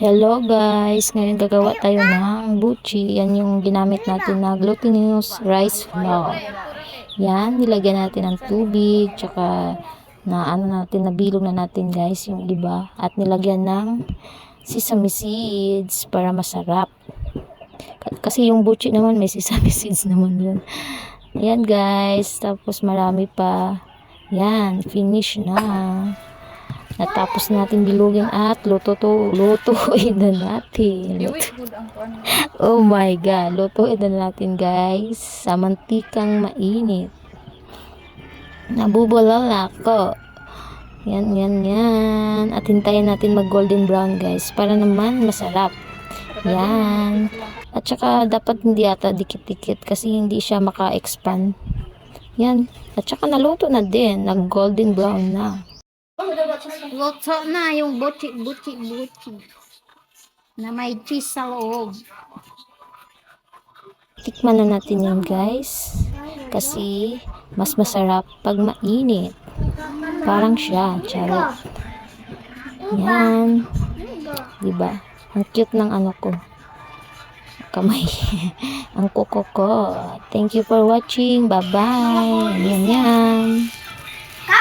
Hello guys, ngayon gagawa tayo ng buchi. Yan yung ginamit natin na glutinous rice flour. Yan, nilagyan natin ng tubig, tsaka na ano natin, nabilog na natin guys yung iba. At nilagyan ng sesame seeds para masarap. Kasi yung buchi naman may sesame seeds naman yun. Yan guys, tapos marami pa. Yan, finish na. Natapos natin bilugin at luto to, lutuin na natin. Oh my god, lutuin na natin guys sa mantikang mainit. Nabubulala ako. Yan, yan, yan. At hintayin natin mag golden brown guys para naman masarap. Yan. At saka dapat hindi ata dikit-dikit kasi hindi siya maka-expand. Yan. At saka naluto na din. Nag golden brown na. Luto na yung buti, buti, buti. Na may cheese sa loob. Tikman na natin yan guys. Kasi mas masarap pag mainit. Parang siya. Charot. Yan. Diba? Ang cute ng ano ko. Kamay. Ang kuko ko. Thank you for watching. Bye-bye. Yan yan.